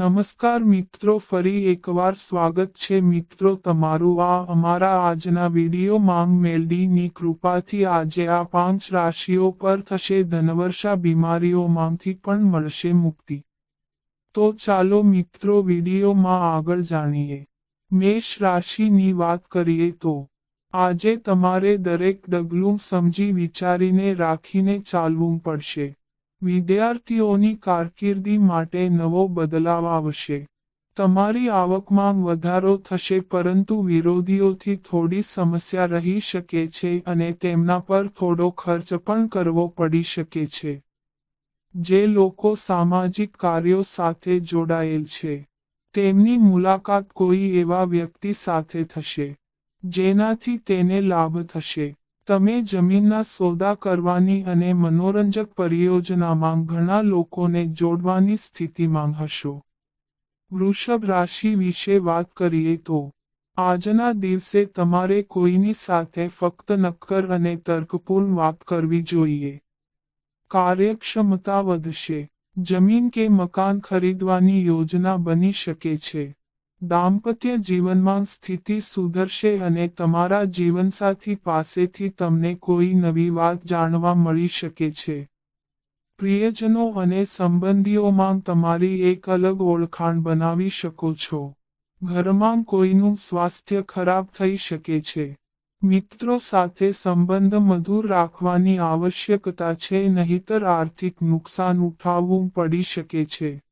નમસ્કાર મિત્રો, ફરી એકવાર સ્વાગત છે. મિત્રો, તમારું આ અમારા આજના વીડિયો માંગ મેલડીની કૃપાથી આજે આ પાંચ રાશિઓ પર થશે. ધનવર્ષા બીમારીઓમાંથી પણ મળશે મુક્તિ. તો ચાલો મિત્રો, વિડીયોમાં આગળ જાણીએ. મેષ રાશિની વાત કરીએ તો, આજે તમારે દરેક ડગલું સમજી વિચારીને રાખીને ચાલવું પડશે. વિદ્યાર્થીઓની કારકિર્દી માટે નવો બદલાવ આવશે. તમારી આવકમાં વધારો થશે પરંતુ વિરોધીઓથી થોડી સમસ્યા રહી શકે છે અને તેમના પર થોડો ખર્ચ પણ કરવો પડી શકે છે. જે લોકો સામાજિક કાર્યો સાથે જોડાયેલ છે. તેમની મુલાકાત કોઈ એવા વ્યક્તિ સાથે થશે, જેનાથી તેને લાભ થશે. તમે જમીનના સોદા કરવાની અને મનોરંજક પરિયોજનામાં ઘણા લોકોને જોડવાની સ્થિતિમાં હશો. વૃષભ રાશિ વિશે વાત કરીએ તો, આજના દિવસે તમારે કોઈની સાથે ફક્ત નક્કર અને તર્કપૂર્ણ વાત કરવી જોઈએ. કાર્યક્ષમતા વધશે. જમીન કે મકાન ખરીદવાની યોજના બની શકે છે. દાંપત્ય જીવનમાં સ્થિતિ સુધરશે અને તમારા જીવનસાથી પાસેથી તમને કોઈ નવી વાત જાણવા મળી શકે છે. પ્રિયજનો અને સંબંધીઓમાં તમારી એક અલગ ઓળખાણ બનાવી શકો છો. ઘરમાં કોઈનું સ્વાસ્થ્ય ખરાબ થઈ શકે છે. મિત્રો સાથે સંબંધ મધુર રાખવાની આવશ્યકતા છે નહીતર આર્થિક નુકસાન ઉઠાવવું પડી શકે છે.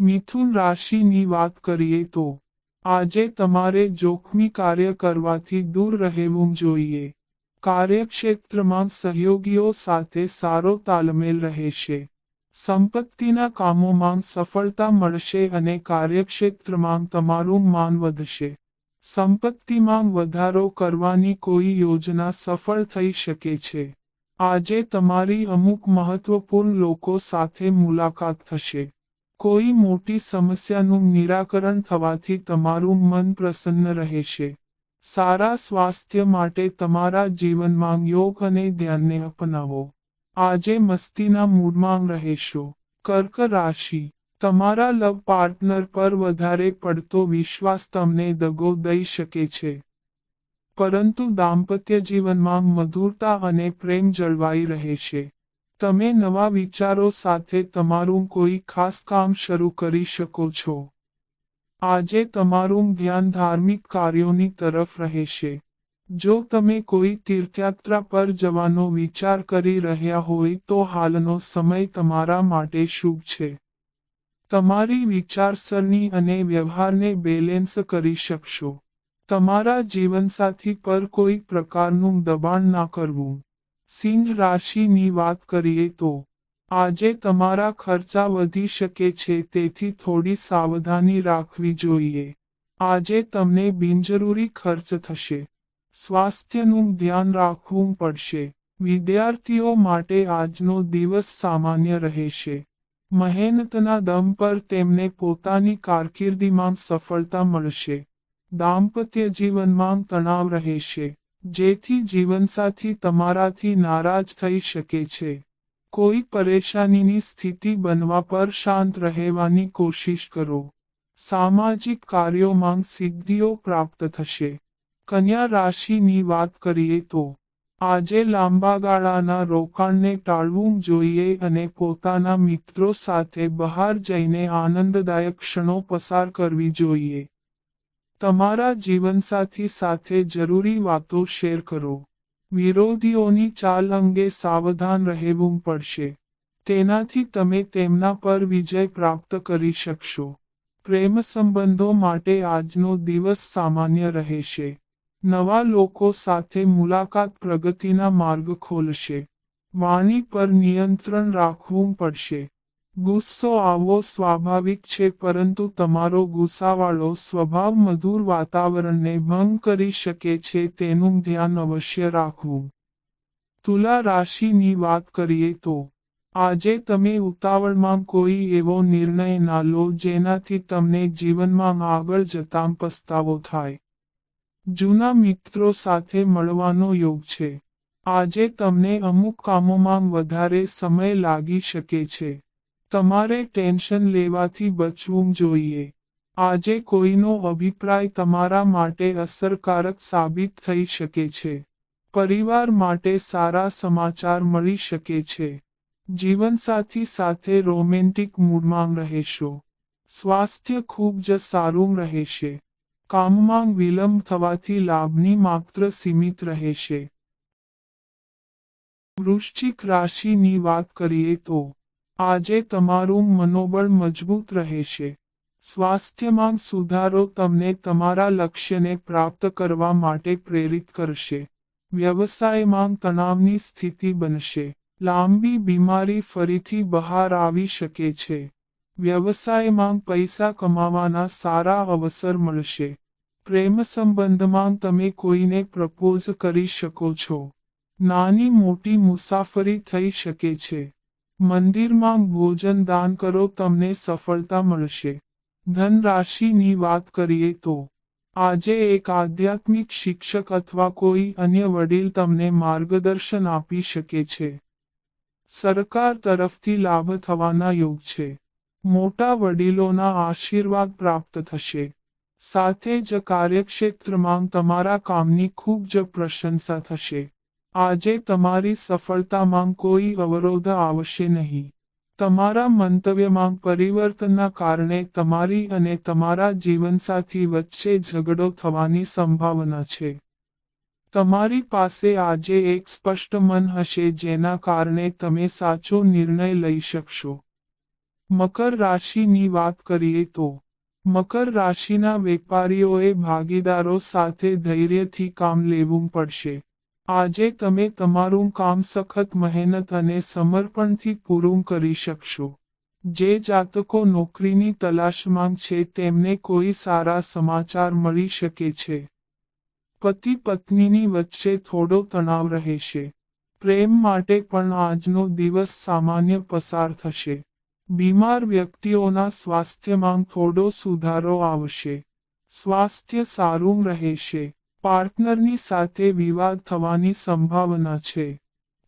મિથુન રાશિની વાત કરીએ તો આજે તમારે જોખમી કાર્ય કરવાથી દૂર રહેવું જોઈએ. કાર્યક્ષેત્રમાં સહયોગીઓ સાથે સારો તાલમેલ રહેશે. સંપત્તિના કામોમાં સફળતા મળશે અને કાર્યક્ષેત્રમાં તમારું માન વધશે. સંપત્તિમાં વધારો કરવાની કોઈ યોજના સફળ થઈ શકે છે. આજે તમારી અમુક મહત્વપૂર્ણ લોકો સાથે મુલાકાત થશે. કોઈ મોટી સમસ્યાનું નિરાકરણ થવાથી તમારું મન પ્રસન્ન રહેશે. સારા સ્વાસ્થ્ય માટે તમારા જીવનમાં યોગ અને ધ્યાનને અપનાવો. આજે મસ્તીના મૂડમાં રહેશો. કર્ક રાશિ. તમારા લવ પાર્ટનર પર વધારે પડતો વિશ્વાસ તમને દગો દઈ શકે છે. પરંતુ દાંપત્ય જીવનમાં મધુરતા અને પ્રેમ જળવાઈ રહેશે. તમે નવા વિચારો સાથે તમારું કોઈ ખાસ કામ શરૂ કરી શકો છો. આજે તમારું ધ્યાન ધાર્મિક કાર્યોની તરફ રહેશે. જો તમે કોઈ તીર્થયાત્રા પર જવાનો વિચાર કરી રહ્યા હોય તો હાલનો સમય તમારા માટે શુભ છે. તમારી વિચારસરણી અને વ્યવહારને બેલેન્સ કરી શકશો. તમારા જીવનસાથી પર કોઈ પ્રકારનું દબાણ ના કરવું. સિંહ રાશિની વાત કરીએ તો, આજે તમારા ખર્ચા વધી શકે છે, તેથી થોડી સાવધાની રાખવી જોઈએ. આજે તમને બિનજરૂરી ખર્ચ થશે. સ્વાસ્થ્યનું ધ્યાન રાખવું પડશે. વિદ્યાર્થીઓ માટે આજનો દિવસ સામાન્ય રહેશે. મહેનતના દમ પર તેમને પોતાની કારકિર્દીમાં સફળતા મળશે. દાંપત્ય જીવનમાં તણાવ રહેશે. જેથી જીવનસાથી તમારાથી નારાજ થઈ શકે છે. કોઈ પરેશાનીની સ્થિતિ બનવા પર શાંત રહેવાની કોશિશ કરો. સામાજિક કાર્યોમાં સિદ્ધિઓ પ્રાપ્ત થશે. કન્યા રાશિની વાત કરીએ તો, આજે લાંબા ગાળાના રોકાણને ટાળવું જોઈએ અને પોતાના મિત્રો સાથે બહાર જઈને આનંદદાયક ક્ષણો પસાર કરવી જોઈએ. તમારા જીવનસાથી સાથે જરૂરી વાતો શેર કરો. વિરોધીઓની ચાલ અંગે સાવધાન રહેવું પડશે. તેનાથી તમે તેમના પર વિજય પ્રાપ્ત કરી શકશો. પ્રેમ સંબંધો માટે આજનો દિવસ સામાન્ય રહેશે. નવા લોકો સાથે મુલાકાત પ્રગતિના માર્ગ ખોલશે. વાણી પર નિયંત્રણ રાખવું પડશે. ગુસ્સો આવવો સ્વાભાવિક છે, પરંતુ તમારો ગુસ્સાવાળો સ્વભાવ મધુર વાતાવરણને ભંગ કરી શકે છે, તેનું ધ્યાન અવશ્ય રાખવું. તુલા રાશિની વાત કરીએ તો, આજે તમે ઉતાવળમાં કોઈ એવો નિર્ણય ના લો જેનાથી તમને જીવનમાં આગળ જતાં પસ્તાવો થાય. જૂના મિત્રો સાથે મળવાનો યોગ છે. આજે તમને અમુક કામોમાં વધારે સમય લાગી શકે છે. તમારે ટેન્શન લેવાથી બચવું જોઈએ. આજે કોઈનો અભિપ્રાય તમારા માટે અસરકારક સાબિત થઈ શકે છે. પરિવાર માટે સારા સમાચાર મળી શકે છે. જીવનસાથી સાથે રોમેન્ટિક મૂડમાં રહેશો. સ્વાસ્થ્ય ખૂબ જ સારું રહેશે. કામમાં વિલંબ થવાથી લાભની માત્ર સીમિત રહેશે. વૃશ્ચિક રાશિની વાત કરીએ તો આજે તમારું મનોબળ મજબૂત રહેશે. સ્વાસ્થ્યમાં સુધારો તમને તમારા લક્ષ્યને પ્રાપ્ત કરવા માટે પ્રેરિત કરશે. વ્યવસાયમાં તણાવની સ્થિતિ બનશે. લાંબી બીમારી ફરીથી બહાર આવી શકે છે. વ્યવસાયમાં પૈસા કમાવાના સારા અવસર મળશે. પ્રેમ સંબંધમાં તમે કોઈને પ્રપોઝ કરી શકો છો. નાની મોટી મુસાફરી થઈ શકે છે. મંદિરમાં ભોજન દાન કરો, તમને સફળતા મળશે. ધન રાશિની વાત કરીએ તો, આજે એક આધ્યાત્મિક શિક્ષક અથવા કોઈ અન્ય વડીલ તમને માર્ગદર્શન આપી શકે છે. સરકાર તરફથી લાભ થવાના યોગ છે. મોટા વડીલોના આશીર્વાદ પ્રાપ્ત થશે. સાથે જ કાર્યક્ષેત્રમાં તમારા કામની ખૂબ જ પ્રશંસા થશે. આજે તમારી સફળતામાં કોઈ અવરોધ આવશે નહીં. તમારા મંતવ્યમાં પરિવર્તનના કારણે તમારી અને તમારા જીવનસાથી વચ્ચે ઝઘડો થવાની સંભાવના છે. તમારી પાસે આજે એક સ્પષ્ટ મન હશે જેના કારણે તમે સાચો નિર્ણય લઈ શકશો. મકર રાશિની વાત કરીએ તો, મકર રાશિના વેપારીઓએ ભાગીદારો સાથે ધૈર્યથી કામ લેવું પડશે. આજે તમે તમારું કામ સખત મહેનત અને સમર્પણથી પૂરું કરી શકશો. જે જાતકો નોકરીની તલાશમાં છે તેમને કોઈ સારા સમાચાર મળી શકે છે. પતિ પત્નીની વચ્ચે થોડો તણાવ રહેશે. પ્રેમ માટે પણ આજનો દિવસ સામાન્ય પસાર થશે. બીમાર વ્યક્તિઓના સ્વાસ્થ્યમાં થોડો સુધારો આવશે. સ્વાસ્થ્ય સારું રહેશે. પાર્ટનરની સાથે વિવાદ થવાની સંભાવના છે.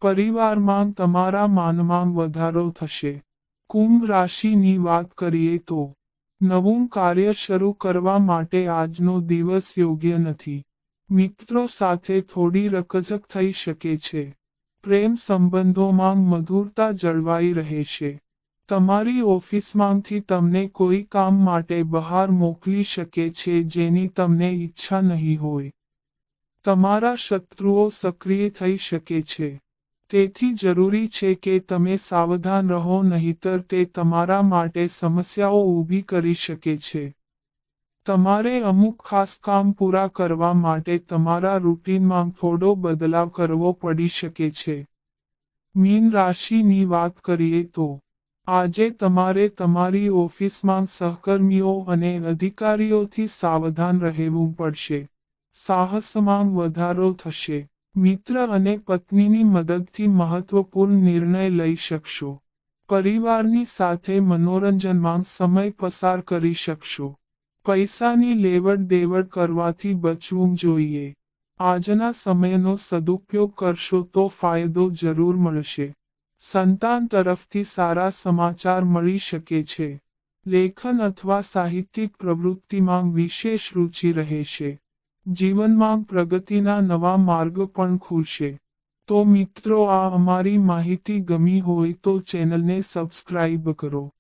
પરિવારમાં તમારા માનમાં વધારો થશે. કુંભ રાશિની વાત કરીએ તો, નવું કાર્ય શરૂ કરવા માટે આજનો દિવસ યોગ્ય નથી. મિત્રો સાથે થોડી રકઝક થઈ શકે છે. પ્રેમ સંબંધોમાં મધુરતા જળવાઈ રહેશે તમારી ઓફિસમાંથી તમને કોઈ કામ માટે બહાર મોકલી શકે છે જેની તમને ઈચ્છા નહીં હોય. તમારા શત્રુઓ સક્રિય થઈ શકે છે. તેથી જરૂરી છે કે તમે સાવધાન રહો, નહીતર તે તમારા માટે સમસ્યાઓ ઊભી કરી શકે છે. તમારે અમુક ખાસ કામ પૂરા કરવા માટે તમારા રૂટીનમાં થોડો બદલાવ કરવો પડી શકે છે. મીન રાશિની વાત કરીએ તો, આજે તમારે તમારી ઓફિસમાં સહકર્મીઓ અને અધિકારીઓથી સાવધાન રહેવું પડશે. સાહસમાં વધારો થશે. મિત્ર અને પત્નીની મદદથી મહત્વપૂર્ણ નિર્ણય લઈ શકશો. પરિવારની સાથે મનોરંજનમાં સમય પસાર કરી શકશો. પૈસાની લેવડ દેવડ કરવાથી બચવું જોઈએ. આજના સમયનો સદુપયોગ કરશો તો ફાયદો જરૂર મળશે. સંતાન તરફથી સારા સમાચાર મળી શકે છે. લેખન અથવા સાહિત્યિક પ્રવૃત્તિમાં વિશેષ રુચિ રહેશે. જીવનમાં પ્રગતિના નવા માર્ગ પણ ખુલશે. તો મિત્રો, આ અમારી માહિતી ગમી હોય તો ચેનલને સબસ્ક્રાઇબ કરો.